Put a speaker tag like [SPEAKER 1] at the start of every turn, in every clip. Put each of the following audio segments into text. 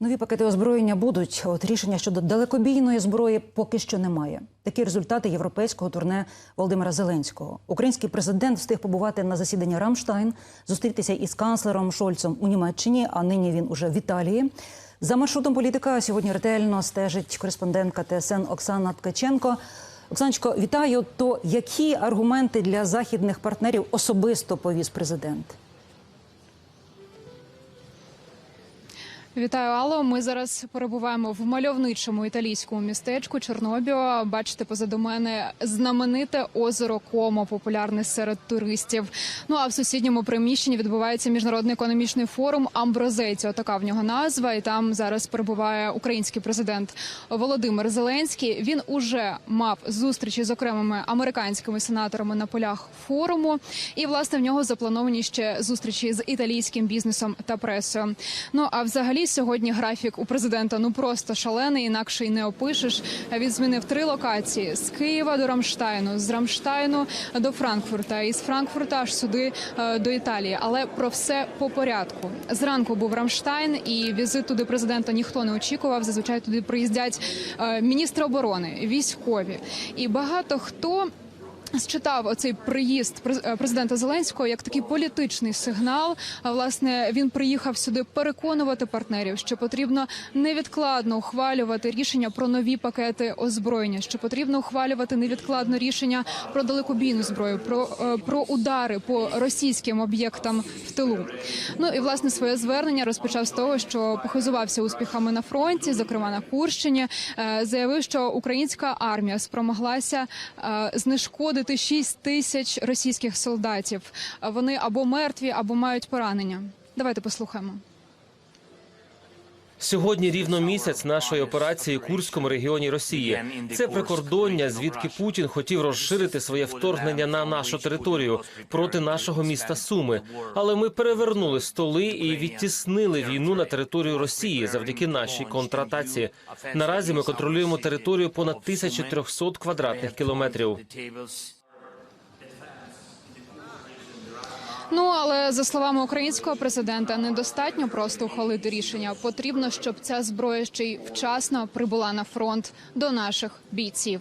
[SPEAKER 1] Нові пакети озброєння будуть. От рішення щодо далекобійної зброї поки що немає. Такі результати європейського турне Володимира Зеленського. Український президент встиг побувати на засіданні Рамштайн, зустрітися із канцлером Шольцем у Німеччині. А нині він уже в Італії. За маршрутом політика сьогодні ретельно стежить кореспондентка ТСН Оксана Ткаченко. Оксаночко, вітаю. То які аргументи для західних партнерів особисто повіз президент?
[SPEAKER 2] Вітаю, Алло. Ми зараз перебуваємо в мальовничому італійському містечку Чорнобіо. Бачите, позаду мене знамените озеро Комо, популярне серед туристів. Ну а в сусідньому приміщенні відбувається міжнародний економічний форум Амброзеціо. Така в нього назва. І там зараз перебуває український президент Володимир Зеленський. Він уже мав зустрічі з окремими американськими сенаторами на полях форуму. І власне в нього заплановані ще зустрічі з італійським бізнесом та пресою. Ну а взагалі сьогодні графік у президента ну просто шалений, інакше й не опишеш. Він змінив три локації: з Києва до Рамштайну, з Рамштайну до Франкфурта, і з Франкфурта аж сюди е, до Італії. Але про все по порядку. Зранку був Рамштайн, і візит туди президента ніхто не очікував. Зазвичай туди приїздять е, міністри оборони, військові і багато хто. Считав оцей приїзд е, президента Зеленського як такий політичний сигнал. А власне він приїхав сюди переконувати партнерів, що потрібно невідкладно ухвалювати рішення про нові пакети озброєння, що потрібно ухвалювати невідкладно рішення про далекобійну зброю, про, е, про удари по російським об'єктам в тилу. Ну і власне своє звернення розпочав з того, що похизувався успіхами на фронті, зокрема на Курщині, Е, заявив, що українська армія спромоглася е, знешкодити 6 тисяч російських солдатів. Вони або мертві, або мають поранення. Давайте послухаємо.
[SPEAKER 3] Сьогодні рівно місяць нашої операції у Курському регіоні Росії. Це прикордоння, звідки Путін хотів розширити своє вторгнення на нашу територію проти нашого міста Суми. Але ми перевернули столи і відтіснили війну на територію Росії завдяки нашій контратаці. Наразі ми контролюємо територію понад 1300 квадратних кілометрів.
[SPEAKER 2] Ну але за словами українського президента, недостатньо просто ухвалити рішення. Потрібно, щоб ця зброя ще й вчасно прибула на фронт до наших бійців.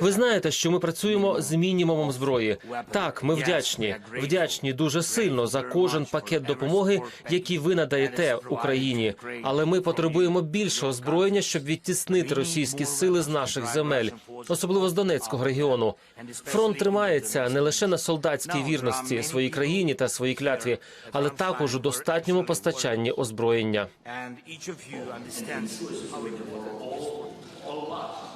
[SPEAKER 3] Ви знаєте, що ми працюємо з мінімумом зброї. Так, ми вдячні, вдячні дуже сильно за кожен пакет допомоги, який ви надаєте Україні. Але ми потребуємо більшого озброєння, щоб відтіснити російські сили з наших земель, особливо з Донецького регіону. Фронт тримається не лише на солдатській вірності своїй країні та своїй клятві, але також у достатньому постачанні озброєння.
[SPEAKER 4] ao lado.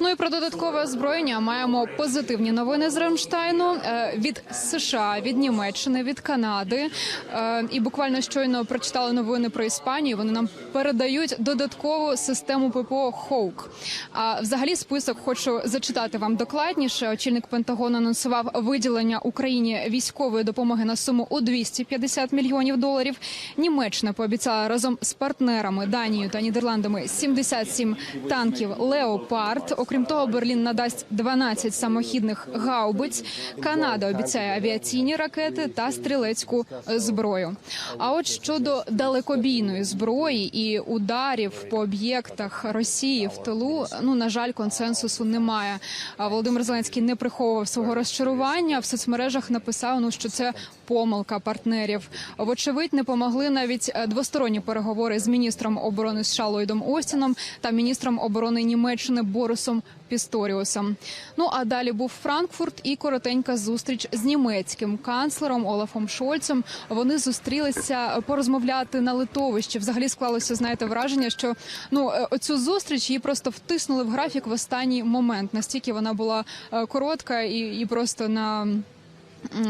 [SPEAKER 2] Ну і про додаткове озброєння маємо позитивні новини з Рамштайну е, від США, від Німеччини, від Канади. Е, І буквально щойно прочитали новини про Іспанію. Вони нам передають додаткову систему ППО Хоук. А взагалі список хочу зачитати вам докладніше. Очільник Пентагону анонсував виділення Україні військової допомоги на суму у 250 мільйонів доларів. Німеччина пообіцяла разом з партнерами Данією та Нідерландами 77 танків Леопард. Окрім того, Берлін надасть 12 самохідних гаубиць. Канада обіцяє авіаційні ракети та стрілецьку зброю. А от щодо далекобійної зброї і ударів по об'єктах Росії в тилу, ну на жаль, консенсусу немає. Володимир Зеленський не приховував свого розчарування. В соцмережах написав, ну що це помилка партнерів. Вочевидь, не помогли навіть е, двосторонні переговори з міністром оборони США Ллойдом Остіном та міністром оборони Німеччини Борисом Пісторіусом. Ну а далі був Франкфурт і коротенька зустріч з німецьким канцлером Олафом Шольцем. Вони зустрілися порозмовляти на литовищі. Взагалі склалося, знаєте, враження, що ну е, оцю зустріч її просто втиснули в графік в останній момент. Настільки вона була е, коротка і, і просто на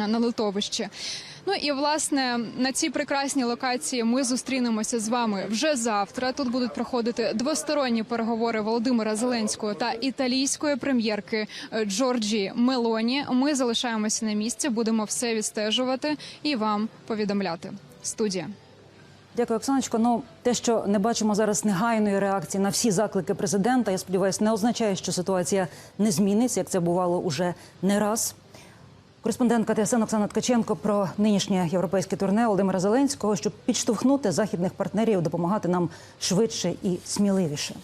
[SPEAKER 2] на литовищі. Ну і власне на цій прекрасній локації ми зустрінемося з вами вже завтра. Тут будуть проходити двосторонні переговори Володимира Зеленського та італійської прем'єрки е, Джорджі Мелоні. Ми залишаємося на місці, будемо все відстежувати і вам повідомляти. Студія.
[SPEAKER 1] Дякую, Оксаночко. Ну те, що не бачимо зараз негайної реакції на всі заклики президента, я сподіваюся, не означає, що ситуація не зміниться, як це бувало уже не раз. Кореспондентка ТСН Оксана Ткаченко про нинішнє європейське турне Володимира Зеленського, щоб підштовхнути західних партнерів допомагати нам швидше і сміливіше.